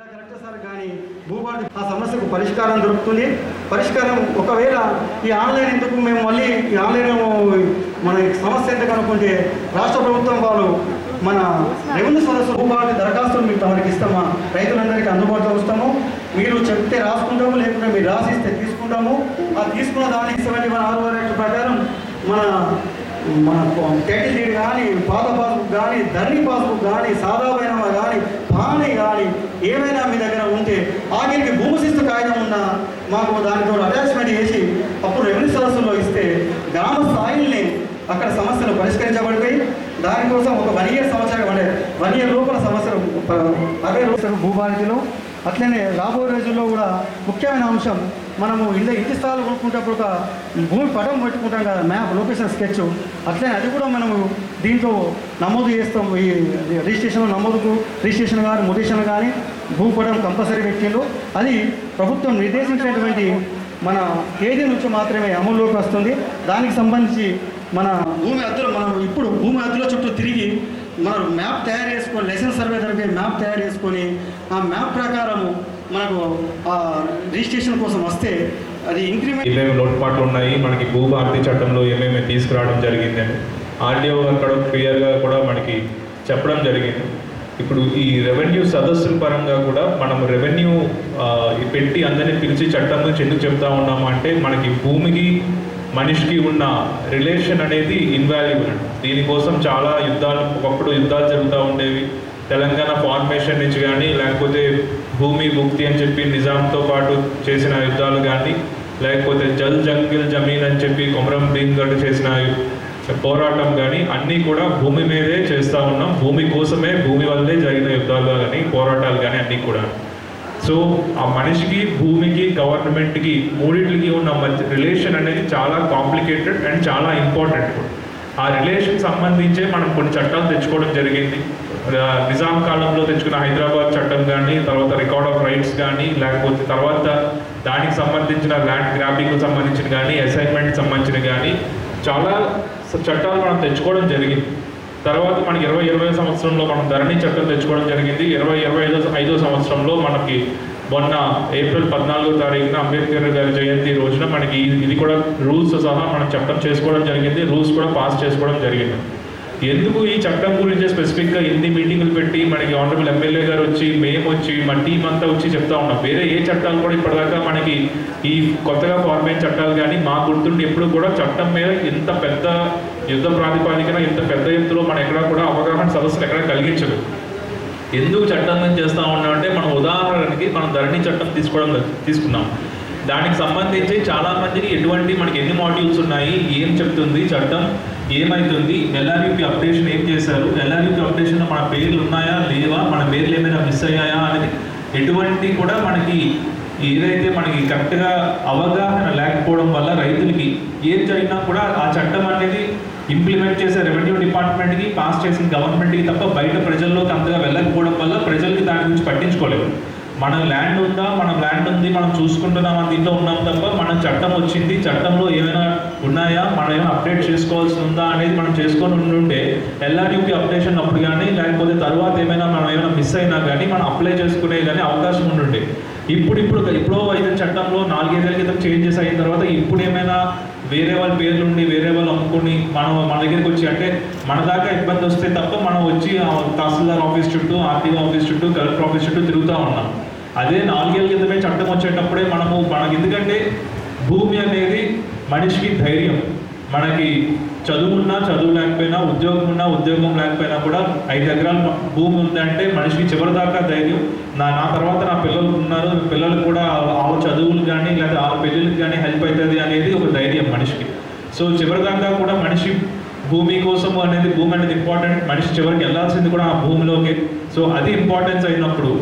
జిల్లా collector sir కానీ భూపాటి ఆ సమస్యకు పరిష్కారం దొరుకుతుంది. పరిష్కారం ఒకవేళ ఈ ఆన్లైన్ ఎందుకు మేము మళ్ళీ ఈ ఆన్లైన్ మన సమస్య ఎందుకు అనుకుంటే రాష్ట్ర ప్రభుత్వం వాళ్ళు మన రెవెన్యూ సదస్సు భూపాటి దరఖాస్తులు మీకు తమరికి ఇస్తామా? రైతులందరికీ అందుబాటులో వస్తాము. మీరు చెప్తే రాసుకుంటాము లేకుంటే మీరు రాసిస్తే తీసుకుంటాము. ఆ తీసుకున్న దానికి సెవెంటీ వన్ ఆరు ప్రకారం మన మన టైటిల్ డీడ్ కానీ పాత పాస్బుక్ కానీ ధరణి పాస్బుక్ కానీ సాదా కానీ పాని కానీ ఏమైనా మీ దగ్గర ఉంటే ఆఖరికి భూమిశిస్తు కాగితం ఉన్నా మాకు దానితో అటాచ్మెంట్ చేసి అప్పుడు రెవెన్యూ సదస్సులో ఇస్తే గ్రామ స్థాయిల్ని అక్కడ సమస్యలు పరిష్కరించబడిపోయి దానికోసం ఒక వన్ ఇయర్ సంవత్సరం అంటే వన్ ఇయర్ లోపల సమస్యలు అదే అరవై రోజులు భూభారతిలో అట్లనే రాబోయే రోజుల్లో కూడా ముఖ్యమైన అంశం మనము ఇంత ఇంటి స్థలాలు కొనుక్కుంటప్పుడు ఒక భూమి పటం పెట్టుకుంటాం కదా మ్యాప్ లొకేషన్ స్కెచ్ అట్లనే అది కూడా మనము దీంట్లో నమోదు చేస్తాం. ఈ రిజిస్ట్రేషన్ నమోదుకు రిజిస్ట్రేషన్ కానీ ముటేషన్ కానీ భూపటం కంపల్సరీ పెట్టిండు అది ప్రభుత్వం నిర్దేశించినటువంటి మన తేదీ నుంచి మాత్రమే అమల్లోకి వస్తుంది. దానికి సంబంధించి మన భూమి అద్దెలు మనం ఇప్పుడు భూమి హద్దుల చుట్టూ తిరిగి మనం మ్యాప్ తయారు చేసుకొని లైసెన్స్ సర్వే తరఫే మ్యాప్ తయారు చేసుకొని ఆ మ్యాప్ ప్రకారము మనకు ఆ రిజిస్ట్రేషన్ కోసం వస్తే అది ఇంక్రిమెంట్ ఏమేమి లోటుపాట్లు ఉన్నాయి? మనకి భూభారతి చట్టంలో ఏమేమి తీసుకురావడం జరిగిందని ఆర్డీఓ అక్కడ క్లియర్గా కూడా మనకి చెప్పడం జరిగింది. ఇప్పుడు ఈ రెవెన్యూ సదస్సుల పరంగా కూడా మనం రెవెన్యూ పెట్టి అందరినీ పిలిచి చట్టం గురించి ఎందుకు చెప్తా ఉన్నాము అంటే మనకి భూమికి మనిషికి ఉన్న రిలేషన్ అనేది ఇన్వాల్యుబుల్ దీనికోసం చాలా యుద్ధాలు ఒకప్పుడు యుద్ధాలు జరుగుతూ ఉండేవి. తెలంగాణ ఫార్మేషన్ నుంచి కానీ లేకపోతే భూమి భుక్తి అని చెప్పి నిజాంతో పాటు చేసిన యుద్ధాలు కానీ లేకపోతే జల్ జంగిల్ జమీన్ అని చెప్పి కొమరం భీమ్ గడ్ చేసిన పోరాటం కానీ అన్నీ కూడా భూమి మీదే చేస్తూ ఉన్నాం. భూమి కోసమే భూమి వల్లే జరిగిన యుద్ధాలు కానీ పోరాటాలు కానీ అన్నీ కూడా. సో ఆ మనిషికి భూమికి గవర్నమెంట్కి మూడింటికి ఉన్న మధ్య రిలేషన్ అనేది చాలా కాంప్లికేటెడ్ అండ్ చాలా ఇంపార్టెంట్. ఆ రిలేషన్ సంబంధించే మనం కొన్ని చట్టాలు తెచ్చుకోవడం జరిగింది. నిజాం కాలంలో తెచ్చుకున్న హైదరాబాద్ చట్టం కానీ తర్వాత రికార్డ్ ఆఫ్ రైట్స్ కానీ లేకపోతే తర్వాత దానికి సంబంధించిన ల్యాండ్ గ్రాబింగ్ సంబంధించిన కానీ అసైన్మెంట్కి సంబంధించిన కానీ చాలా సో చట్టాలు మనం తెచ్చుకోవడం జరిగింది. తర్వాత మనకి ఇరవై ఇరవై సంవత్సరంలో మనం ధరణి చట్టం తెచ్చుకోవడం జరిగింది. ఇరవై ఇరవై ఐదో ఐదో సంవత్సరంలో మనకి మొన్న ఏప్రిల్ పద్నాలుగో తారీఖున అంబేద్కర్ గారి జయంతి రోజున మనకి ఇది- ఇది కూడా రూల్స్ సహా మనం చట్టం చేసుకోవడం జరిగింది. రూల్స్ కూడా పాస్ చేసుకోవడం జరిగింది. ఎందుకు ఈ చట్టం గురించి స్పెసిఫిక్గా ఎన్ని మీటింగులు పెట్టి మనకి ఆనరబుల్ ఎమ్మెల్యే గారు వచ్చి మేము వచ్చి మా టీం అంతా వచ్చి చెప్తా ఉన్నాం. వేరే ఏ చట్టాలు కూడా ఇప్పటిదాకా మనకి ఈ కొత్తగా ఫార్మ్ అయిన చట్టాలు కానీ మా గుర్తుండి ఎప్పుడు కూడా చట్టం మీద ఇంత పెద్ద యుద్ధ ప్రాతిపాదికన ఇంత పెద్ద ఎత్తులో మనం ఎక్కడా కూడా అవగాహన సదస్సులు ఎక్కడా కలిగించదు ఎందుకు చట్టం మేము చేస్తా ఉన్నాం అంటే మనం ఉదాహరణకి మనం ధరణి చట్టం తీసుకోవడం తీసుకున్నాం. దానికి సంబంధించి చాలామందికి ఎటువంటి మనకి ఎన్ని మాడ్యూల్స్ ఉన్నాయి ఏం చెప్తుంది చట్టం ఏమైతుంది? ఎల్ఆర్యూపీ అప్డేషన్ ఏం చేశారు? ఎల్ఆర్యూపీ అప్డేషన్లో మన పేర్లు ఉన్నాయా లేవా? మన పేర్లు ఏమైనా మిస్ అయ్యాయా? అనేది ఎటువంటి కూడా మనకి ఏదైతే మనకి కరెక్ట్గా అవగాహన లేకపోవడం వల్ల రైతులకి ఏం జరిగినా కూడా ఆ చట్టం అనేది ఇంప్లిమెంట్ చేసే రెవెన్యూ డిపార్ట్మెంట్కి పాస్ చేసిన గవర్నమెంట్కి తప్ప బయట ప్రజల్లోకి అంతగా వెళ్ళకపోవడం వల్ల ప్రజలకి దాని గురించి పట్టించుకోలేదు. మన ల్యాండ్ ఉందా? మన ల్యాండ్ ఉంది మనం చూసుకుంటున్నాం అని దీంట్లో ఉన్నాం తప్ప మన చట్టం వచ్చింది చట్టంలో ఏమైనా ఉన్నాయా? మనం ఏమైనా అప్డేట్ చేసుకోవాల్సి ఉందా అనేది మనం చేసుకొని ఉండుంటే ఎల్ఆర్యూపీ అప్డేషన్ అప్పుడు కానీ లేకపోతే తర్వాత ఏమైనా మనం ఏమైనా మిస్ అయినా కానీ మనం అప్లై చేసుకునే కానీ అవకాశం ఉండుండే. ఇప్పుడు ఇప్పుడు ఇప్పుడో అయితే చట్టంలో నాలుగైదేళ్ళ క్రితం చేంజెస్ అయిన తర్వాత ఇప్పుడు ఏమైనా వేరే వాళ్ళ పేర్లు ఉండి వేరే వాళ్ళు అమ్ముకొని మనం మన దగ్గరికి వచ్చి అంటే మన దాకా ఇబ్బంది వస్తే తప్ప మనం వచ్చి తహసీల్దార్ ఆఫీస్ చుట్టూ ఆర్టీఓ ఆఫీస్ చుట్టూ కలెక్టర్ ఆఫీస్ చుట్టూ తిరుగుతూ ఉన్నాం. అదే నాలుగేళ్ళ క్రితమే చట్టం వచ్చేటప్పుడే మనము మనకి ఎందుకంటే భూమి అనేది మనిషికి ధైర్యం. మనకి చదువున్నా చదువు లేకపోయినా ఉద్యోగం ఉన్నా ఉద్యోగం లేకపోయినా కూడా ఐదు ఎకరాలు భూమి ఉందంటే మనిషికి చివరి దాకా ధైర్యం. నా నా తర్వాత నా పిల్లలు ఉన్నారు. పిల్లలు కూడా వాళ్ళ చదువులు కానీ లేదా వాళ్ళ పెళ్ళిళ్ళకి కానీ హెల్ప్ అవుతుంది అనేది ఒక ధైర్యం మనిషికి. సో చివరి దాకా కూడా మనిషి భూమి కోసం అనేది భూమి అనేది ఇంపార్టెంట్ మనిషి చివరికి వెళ్ళాల్సింది కూడా ఆ భూమిలోకి. సో అది ఇంపార్టెన్స్ అయినప్పుడు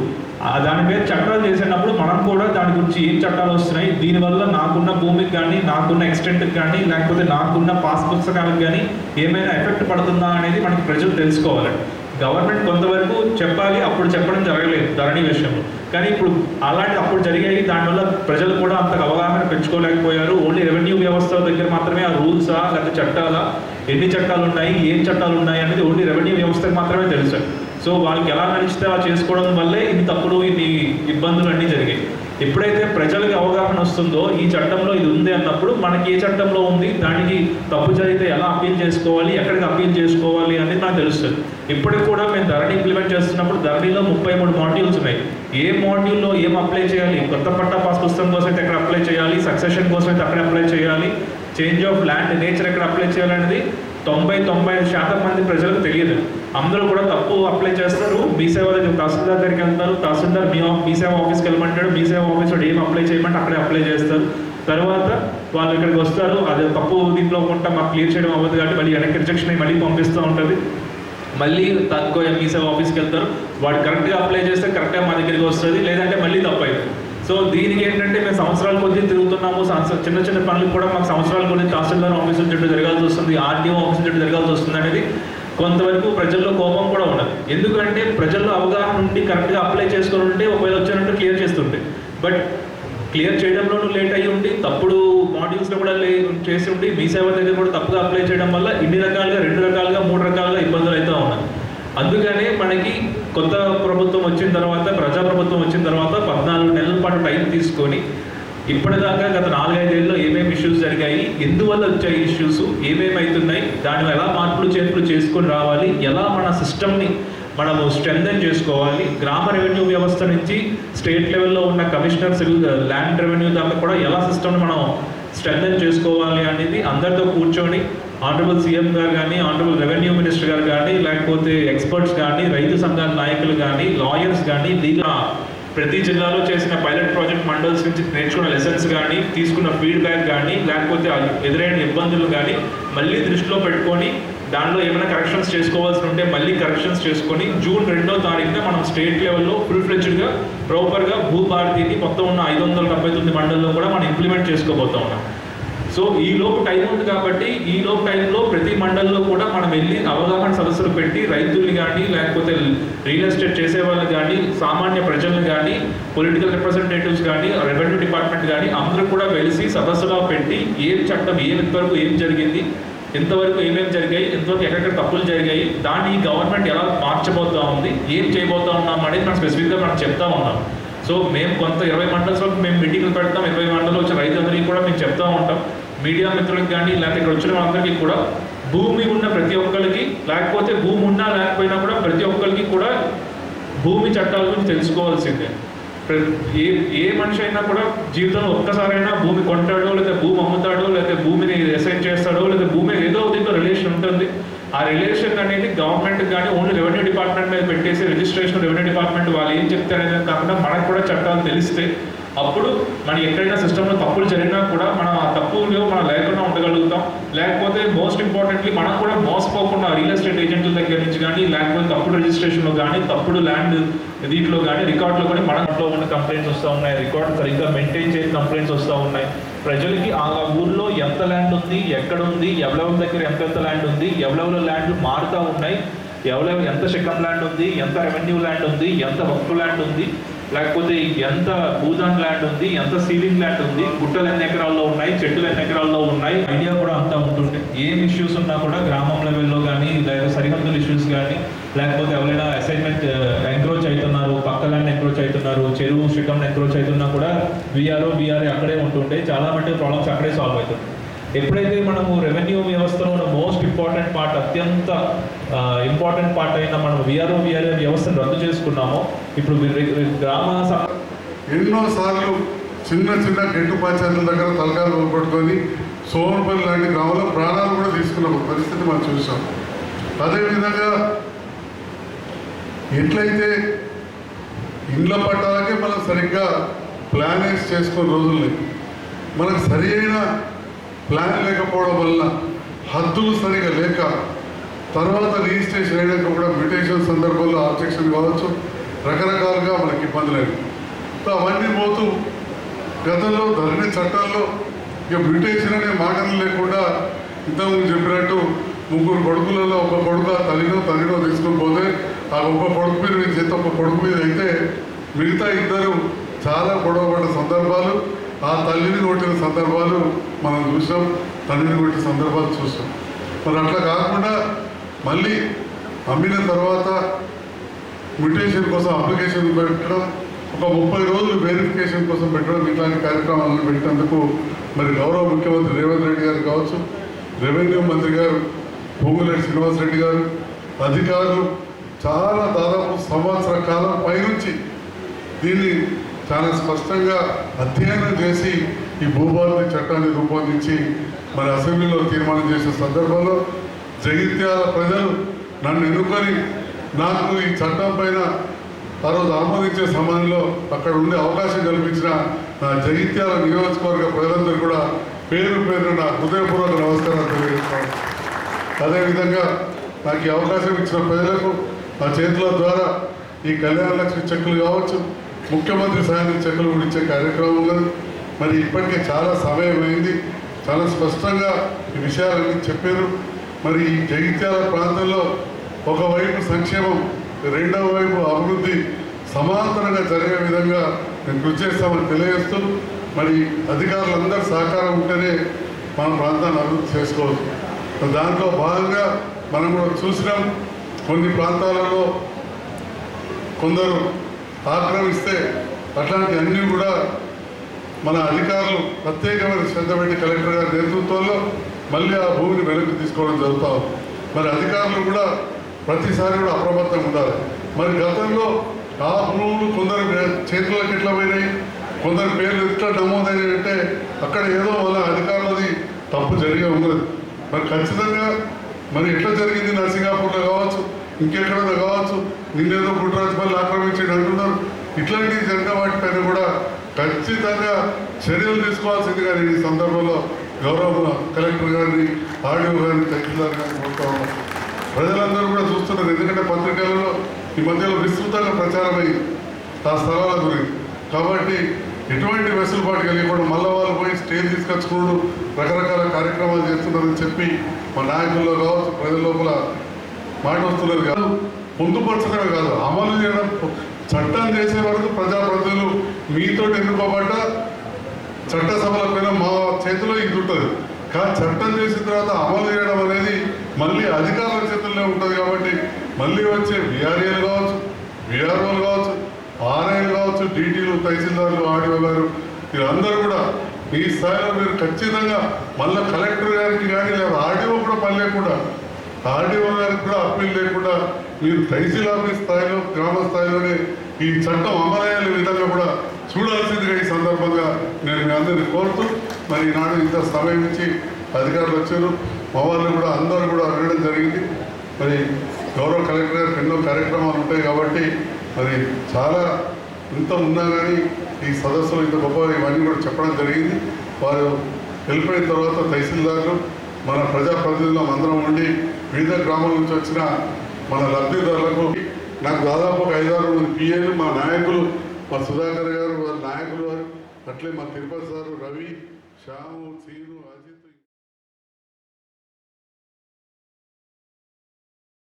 దాని మీద చట్టాలు చేసేటప్పుడు మనం కూడా దాని గురించి ఏం చట్టాలు వస్తున్నాయి? దీనివల్ల నాకున్న భూమికి కానీ నాకున్న ఎక్స్టెంట్కి కానీ లేకపోతే నాకున్న పాస్ పుస్తకాలకు కానీ ఏమైనా ఎఫెక్ట్ పడుతుందా అనేది మనకి ప్రజలు తెలుసుకోవాలి. గవర్నమెంట్ కొంతవరకు చెప్పాలి అప్పుడు చెప్పడం జరగలేదు ధరణి విషయంలో. కానీ ఇప్పుడు అలాంటి అప్పుడు జరిగాయి దానివల్ల ప్రజలు కూడా అంత అవగాహన పెంచుకోలేకపోయారు. ఓన్లీ రెవెన్యూ వ్యవస్థ దగ్గర మాత్రమే ఆ రూల్సా లేకపోతే చట్టాలా ఎన్ని చట్టాలు ఉన్నాయి ఏం చట్టాలు ఉన్నాయి అనేది ఓన్లీ రెవెన్యూ వ్యవస్థకు మాత్రమే తెలుసు. సో వాళ్ళకి ఎలా నడిస్తే అలా చేసుకోవడం వల్లే ఇన్ని తప్పులు ఇన్ని ఇబ్బందులు అన్నీ జరిగాయి. ఎప్పుడైతే ప్రజలకు అవగాహన వస్తుందో ఈ చట్టంలో ఇది ఉంది అన్నప్పుడు మనకి ఏ చట్టంలో ఉంది దానికి తప్పు జరిగితే ఎలా అప్పీల్ చేసుకోవాలి ఎక్కడికి అప్పీల్ చేసుకోవాలి అనేది నాకు తెలుస్తుంది. ఇప్పటికి కూడా మేము ధరణి ఇంప్లిమెంట్ చేస్తున్నప్పుడు ధరణిలో ముప్పై మూడు మాడ్యూల్స్ ఉన్నాయి. ఏ మాడ్యూల్లో ఏం అప్లై చేయాలి? కొత్త పట్టా పాస్ పుస్తకం కోసం అయితే ఎక్కడ అప్లై చేయాలి? సక్సెషన్ కోసం అయితే అక్కడ అప్లై చేయాలి? చేంజ్ ఆఫ్ ల్యాండ్ నేచర్ ఎక్కడ అప్లై చేయాలనేది తొంభై తొంభై శాతం మంది ప్రజలకు తెలియదు. అందరూ కూడా తప్పు అప్లై చేస్తారు. మీ సేవ దగ్గర తహసీల్దార్ దగ్గరికి వెళ్తారు. తహసీల్దార్ మీ మీ సేవ ఆఫీస్కి వెళ్ళమంటాడు. మీ సేవ ఆఫీస్ వాడు ఏం అప్లై చేయమంటే అక్కడే అప్లై చేస్తారు. తర్వాత వాళ్ళు ఇక్కడికి వస్తారు. అది తప్పు దీంట్లో ఉంటా మాకు క్లియర్ చేయడం అవ్వదు కాబట్టి మళ్ళీ వెనక్కి రిజెక్షన్ అయ్యి మళ్ళీ పంపిస్తూ ఉంటుంది. మళ్ళీ తక్కువ మీ సేవ ఆఫీస్కి వెళ్తారు. వాడు కరెక్ట్గా అప్లై చేస్తే కరెక్ట్గా మా దగ్గరికి వస్తుంది. లేదంటే మళ్ళీ తప్పు అవుతుంది సో దీనికి ఏంటంటే మేము సంవత్సరాల కొద్దీ తిరుగుతున్నాము. చిన్న చిన్న పనులు కూడా మాకు సంవత్సరాల కొద్దీ తహసీల్దార్ ఆఫీసుల చుట్టూ జరగాల్సి వస్తుంది. ఆర్టీఓ ఆఫీసుల చుట్టూ జరగాల్సి వస్తుంది అనేది కొంతవరకు ప్రజల్లో కోపం కూడా ఉన్నది. ఎందుకంటే ప్రజల్లో అవగాహన ఉండి కరెక్ట్గా అప్లై చేసుకుని ఉంటే ఒకవేళ వచ్చారంటే క్లియర్ చేస్తుంటే. బట్ క్లియర్ చేయడంలోనూ లేట్ అయ్యి ఉండి తప్పుడు మాడ్యూల్స్లో కూడా లే చేసి ఉండి మీ సేవ దగ్గర కూడా తప్పుగా అప్లై చేయడం వల్ల ఇన్ని రకాలుగా రెండు రకాలుగా మూడు రకాలుగా ఇబ్బందులు అయితే ఉన్నాయి. అందుకనే మనకి కొత్త ప్రభుత్వం వచ్చిన తర్వాత ప్రజా ప్రభుత్వం వచ్చిన తర్వాత పద్నాలుగు నెలల పాటు టైం తీసుకొని ఇప్పటిదాకా గత నాలుగైదేళ్ళలో ఏమేమి ఇష్యూస్ జరిగాయి ఎందువల్ల వచ్చాయి ఇష్యూస్ ఏమేమి అవుతున్నాయి దానిలో ఎలా మార్పులు చేర్పులు చేసుకొని రావాలి ఎలా మన సిస్టమ్ని మనము స్ట్రెంగ్థన్ చేసుకోవాలి గ్రామ రెవెన్యూ వ్యవస్థ నుంచి స్టేట్ లెవెల్లో ఉన్న కమిషనర్స్ ల్యాండ్ రెవెన్యూ దాకా కూడా ఎలా సిస్టమ్ని మనం స్ట్రెంగ్థన్ చేసుకోవాలి అనేది అందరితో కూర్చొని ఆనరబుల్ సీఎం గారు కానీ ఆనరబుల్ రెవెన్యూ మినిస్టర్ గారు కానీ లేకపోతే ఎక్స్పర్ట్స్ కానీ రైతు సంఘాల నాయకులు కానీ లాయర్స్ కానీ దీని ప్రతి జిల్లాలో చేసిన పైలట్ ప్రాజెక్ట్ మండల్స్ నుంచి నేర్చుకున్న లెసన్స్ కానీ తీసుకున్న ఫీడ్బ్యాక్ కానీ లేకపోతే ఎదురైన ఇబ్బందులు కానీ మళ్ళీ దృష్టిలో పెట్టుకొని దానిలో ఏమైనా కరెక్షన్స్ చేసుకోవాల్సి ఉంటే మళ్ళీ కరెక్షన్స్ చేసుకొని జూన్ రెండో తారీఖున మనం స్టేట్ లెవెల్లో ఫుల్ ఫ్లెడ్జ్డ్గా ప్రాపర్గా భూభారతిని మొత్తం ఉన్న ఐదు వందల డెబ్బై తొమ్మిది మండలంలో కూడా మనం ఇంప్లిమెంట్ చేసుకోబోతా ఉన్నాం. సో ఈ లోపు టైం ఉంది కాబట్టి ఈ లోపు టైంలో ప్రతి మండల్లో కూడా మనం వెళ్ళి అవగాహన సదస్సులు పెట్టి రైతుల్ని కానీ లేకపోతే రియల్ ఎస్టేట్ చేసే వాళ్ళని కానీ సామాన్య ప్రజలను కానీ పొలిటికల్ రిప్రజెంటేటివ్స్ కానీ రెవెన్యూ డిపార్ట్మెంట్ కానీ అందరూ కూడా వెలిసి సదస్సులో పెట్టి ఏం చట్టం ఏం ఇంతవరకు ఏం జరిగింది ఎంతవరకు ఏమేమి జరిగాయి ఎంతవరకు ఎక్కడెక్కడ తప్పులు జరిగాయి దాన్ని ఈ గవర్నమెంట్ ఎలా మార్చబోతా ఉంది ఏం చేయబోతా ఉన్నాం అనేది మనం స్పెసిఫిక్గా మనం చెప్తా ఉన్నాం. సో మేము కొంత ఇరవై మండల్స్ వరకు మేము మీటింగ్లు పెడతాం ఇరవై మండలం వచ్చిన రైతులందరికీ కూడా మేము చెప్తా ఉంటాం. మీడియా మిత్రులకు కానీ లేకపోతే ఇక్కడ వచ్చిన వాళ్ళందరికీ కూడా భూమి ఉన్న ప్రతి ఒక్కరికి లేకపోతే భూమి ఉన్నా లేకపోయినా కూడా ప్రతి ఒక్కరికి కూడా భూమి చట్టాల గురించి తెలుసుకోవాల్సిందే. ఏ ఏ మనిషి అయినా కూడా జీవితంలో ఒక్కసారైనా భూమి కొంటాడో లేదా భూమి అమ్ముతాడో లేదా భూమిని అసైన్ చేస్తాడో లేదా భూమి ఏదో దీంతో రిలేషన్ ఉంటుంది. ఆ రిలేషన్ అనేది గవర్నమెంట్ కానీ ఓన్లీ రెవెన్యూ డిపార్ట్మెంట్ మీద పెట్టేసి రిజిస్ట్రేషన్ రెవెన్యూ డిపార్ట్మెంట్ వాళ్ళు ఏం చెప్తారనేది కాకుండా మనకు కూడా చట్టాలు తెలిస్తే అప్పుడు మనం ఎక్కడైనా సిస్టంలో తప్పులు జరిగినా కూడా మన తప్పులు మనం లేకుండా ఉండగలుగుతాం. లేకపోతే మోస్ట్ ఇంపార్టెంట్లీ మనం కూడా మోసపోకుండా రియల్ ఎస్టేట్ ఏజెంట్ల దగ్గర నుంచి కానీ లేకపోతే తప్పుడు రిజిస్ట్రేషన్లో కానీ తప్పుడు ల్యాండ్ దీంట్లో కానీ రికార్డులో కానీ మనలో ఉన్న కంప్లైంట్స్ వస్తూ ఉన్నాయి. రికార్డు సరిగ్గా మెయింటైన్ చేయని కంప్లైంట్స్ వస్తూ ఉన్నాయి. ప్రజలకి ఆ ఊర్లో ఎంత ల్యాండ్ ఉంది ఎక్కడ ఉంది ఎవరెవరి దగ్గర ఎంత ఎంత ల్యాండ్ ఉంది ఎవరెవరి ల్యాండ్ మారుతూ ఉన్నాయి ఎవరెవరు ఎంత శకం ల్యాండ్ ఉంది ఎంత రెవెన్యూ ల్యాండ్ ఉంది ఎంత వక్ఫ్ ల్యాండ్ ఉంది లేకపోతే ఎంత భూదాన్ ల్యాండ్ ఉంది ఎంత సీలింగ్ ల్యాండ్ ఉంది గుట్టలు ఎన్ని ఎకరాల్లో ఉన్నాయి చెట్లు ఎన్ని ఎకరాల్లో ఉన్నాయి? ఐడియా కూడా అంతా ఉంటుంటే ఏం ఇష్యూస్ ఉన్నా కూడా గ్రామం లెవెల్లో కానీ లేదా సరిహద్దుల ఇష్యూస్ కానీ లేకపోతే ఎవరైనా అసైన్మెంట్ ఎంక్రోచ్ అవుతున్నారు పక్క ల్యాండ్ ఎంక్రోచ్ అవుతున్నారు చెరువు శిఖం ఎంక్రోచ్ అవుతున్నా కూడా విఆర్ఓ బీఆర్ఏ అక్కడే ఉంటుంటే చాలా మటుకు ప్రాబ్లమ్స్ అక్కడే సాల్వ్ అవుతుంది ఎప్పుడైతే మనము రెవెన్యూ వ్యవస్థలో ఉన్న మోస్ట్ ఇంపార్టెంట్ పార్ట్ అత్యంత ఇంపార్టెంట్ పార్ట్ అయిన మనం విఆర్ఓ విఆర్ఏ వ్యవస్థను రద్దు చేసుకున్నామో ఇప్పుడు గ్రామ ఎన్నోసార్లు చిన్న చిన్న గెట్టు పంచాయతీల దగ్గర తలకాయలు పోగొట్టుకొని సోమపల్లి లాంటి గ్రామంలో ప్రాణాలు కూడా తీసుకున్న. పరిస్థితి మనం చూసాం. అదేవిధంగా ఎట్లయితే ఇండ్ల పట్టాలకే మనం సరిగ్గా ప్లాన్ వేసి చేసుకున్న రోజుల్ని మనకు సరి అయిన ప్లాన్ లేకపోవడం వల్ల హద్దులు సరిగా లేక తర్వాత రిజిస్ట్రేషన్ అయినాక కూడా మ్యూటేషన్ సందర్భంలో ఆబ్జెక్షన్ కావచ్చు రకరకాలుగా మనకి ఇబ్బందులు సో అవన్నీ పోతూ గతంలో ధరణి చట్టాల్లో ఇక మ్యూటేషన్ అనే మాటలు లేకుండా ఇంతకుముందు చెప్పినట్టు ముగ్గురు కొడుకులలో ఒక కొడుకు ఆ తల్లినో తల్లినో తీసుకొని పోతే ఆ ఒక్క కొడుకు మీద నుంచి చేత ఒక కొడుకు మీద అయితే మిగతా ఇద్దరు చాలా గొడవపడ్డ సందర్భాలు ఆ తల్లిని కొట్టిన సందర్భాలు మనం చూసాం తండ్రిని కొట్టిన సందర్భాలు చూసాం మరి అట్లా కాకుండా మళ్ళీ అమ్మిన తర్వాత మ్యూటేషన్ కోసం అప్లికేషన్ పెట్టడం ఒక ముప్పై రోజులు వెరిఫికేషన్ కోసం పెట్టడం ఇట్లాంటి కార్యక్రమాలను పెట్టినందుకు మరి గౌరవ ముఖ్యమంత్రి రేవంత్ రెడ్డి గారు కావచ్చు రెవెన్యూ మంత్రి గారు పొంగులేటి శ్రీనివాస్ రెడ్డి గారు అధికారులు చాలా దాదాపు సంవత్సర కాలం పైనుంచి దీన్ని చాలా స్పష్టంగా అధ్యయనం చేసి ఈ భూభారతి చట్టాన్ని రూపొందించి మరి అసెంబ్లీలో తీర్మానం చేసిన సందర్భంలో జగిత్యాల ప్రజలు నన్ను ఎన్నుకొని నాకు ఈ చట్టం పైన ఆ రోజు ఆమోదించే సమయంలో అక్కడ ఉండే అవకాశం కల్పించిన నా జగిత్యాల నియోజకవర్గ ప్రజలందరూ కూడా పేరు పేరు నా హృదయపూర్వక నమస్కారాలు తెలియజేస్తాను అదేవిధంగా నాకు ఈ అవకాశం ఇచ్చిన ప్రజలకు నా చేతుల ద్వారా ఈ కళ్యాణ లక్ష్మి చెక్కులు కావచ్చు ముఖ్యమంత్రి సాయం చెక్కులు కూడా ఇచ్చే కార్యక్రమం ఉన్నది. మరి ఇప్పటికే చాలా సమయం అయింది చాలా స్పష్టంగా ఈ విషయాలన్నీ చెప్పారు. మరి ఈ జగిత్యాల ప్రాంతంలో ఒకవైపు సంక్షేమం రెండవ వైపు అభివృద్ధి సమాంతరంగా జరిగే విధంగా మేము కృషి చేస్తామని తెలియజేస్తూ మరి అధికారులందరి సహకారం ఉంటేనే మన ప్రాంతాన్ని అభివృద్ధి చేసుకోవచ్చు. దాంట్లో భాగంగా మనం కూడా చూసినాం కొన్ని ప్రాంతాలలో కొందరు ఆక్రమిస్తే అట్లాంటి అన్నీ కూడా మన అధికారులు ప్రత్యేకమైన శ్రద్ధ పెట్టి కలెక్టర్ గారి నేతృత్వంలో మళ్ళీ ఆ భూమిని వెనక్కి తీసుకోవడం జరుగుతూ ఉంది. మరి అధికారులు కూడా ప్రతిసారి కూడా అప్రమత్తంగా ఉండాలి. మరి గతంలో ఆ భూములు కొందరు చేతులకు ఎట్లా పోయినాయి? కొందరు పేర్లు ఎట్లా నమోదైనాయి అంటే అక్కడ ఏదో వాళ్ళ అధికారులది తప్పు జరిగే ఉన్నది. మరి ఖచ్చితంగా మరి ఎట్లా జరిగింది? నర్సింగాపూర్లో కావచ్చు ఇంకెక్కడైనా కావచ్చు నిన్నేదో గుట్రాజపల్లి ఆక్రమించాడు అంటున్నారు. ఇట్లాంటి జరిగిన వాటిపైన కూడా ఖచ్చితంగా చర్యలు తీసుకోవాల్సింది కానీ ఈ సందర్భంలో గౌరవ కలెక్టర్ గారిని ఆర్డీఓ గారిని తహసీల్దార్ గారిని కోరుతా ఉన్నాం. ప్రజలందరూ కూడా చూస్తున్నారు. ఎందుకంటే పత్రికలలో ఈ మధ్యలో విస్తృతంగా ప్రచారమై ఆ స్థలాల గురించి. కాబట్టి ఎటువంటి వెసులుబాటు కలిగకుండా మళ్ళీ వాళ్ళు పోయి స్టేజ్ తీసుకొచ్చుకోవడం రకరకాల కార్యక్రమాలు చేస్తున్నారని చెప్పి మా నాయకుల్లో కావచ్చు ప్రజల లోపల మాట వస్తున్నారు. కాదు పొందుపరచడమే కాదు అమలు చేయడం చట్టం చేసే వరకు ప్రజాప్రతినిధులు మీతో ఎన్నుకోబడ్డ చట్టసభల పైన మా చేతిలో ఇది ఉంటుంది. కానీ చట్టం చేసిన తర్వాత అమలు చేయడం అనేది మళ్ళీ అధికారుల చేతుల్లో ఉంటుంది కాబట్టి మళ్ళీ వచ్చే బీఆర్ఏలు కావచ్చు బీఆర్ఓలు కావచ్చు ఆర్ఐలు కావచ్చు డీటీలు తహసీల్దార్లు ఆర్డీఓ గారు వీరందరూ కూడా ఈ స్థాయిలో మీరు ఖచ్చితంగా మళ్ళీ కలెక్టర్ గారికి కానీ లేదా ఆర్డీఓ కూడా పని లేకుండా ఆర్డీఓ గారికి కూడా అప్పీల్ లేకుండా మీరు తహసీల్ ఆఫీస్ స్థాయిలో గ్రామ స్థాయిలోనే ఈ చట్టం అమలయ్యే విధంగా కూడా చూడాల్సిందిగా ఈ సందర్భంగా నేను మీ అందరినీ కోరుతూ మరి ఈనాడు ఇంత సమయం ఇచ్చి అధికారులు వచ్చారు. మా వాళ్ళు కూడా అందరూ కూడా అడగడం జరిగింది. మరి గౌరవ కలెక్టర్ గారికి ఎన్నో కార్యక్రమాలు ఉంటాయి కాబట్టి మరి చాలా ఇంత ఉన్నా కానీ ఈ సదస్సులు ఇంత గొప్ప ఇవన్నీ కూడా చెప్పడం జరిగింది. వారు వెళ్ళిపోయిన తర్వాత తహసీల్దార్లు మన ప్రజాప్రతినిధులు అందరం ఉండి వివిధ గ్రామాల నుంచి వచ్చిన మన లబ్ధిదారులకు నాకు దాదాపు ఒక ఐదారు మంది పిఏలు మా నాయకులు మా సుధాకర్ గారు నాయకులు అట్లే మా తిరుపతి సారు రవి శ్యాము సీను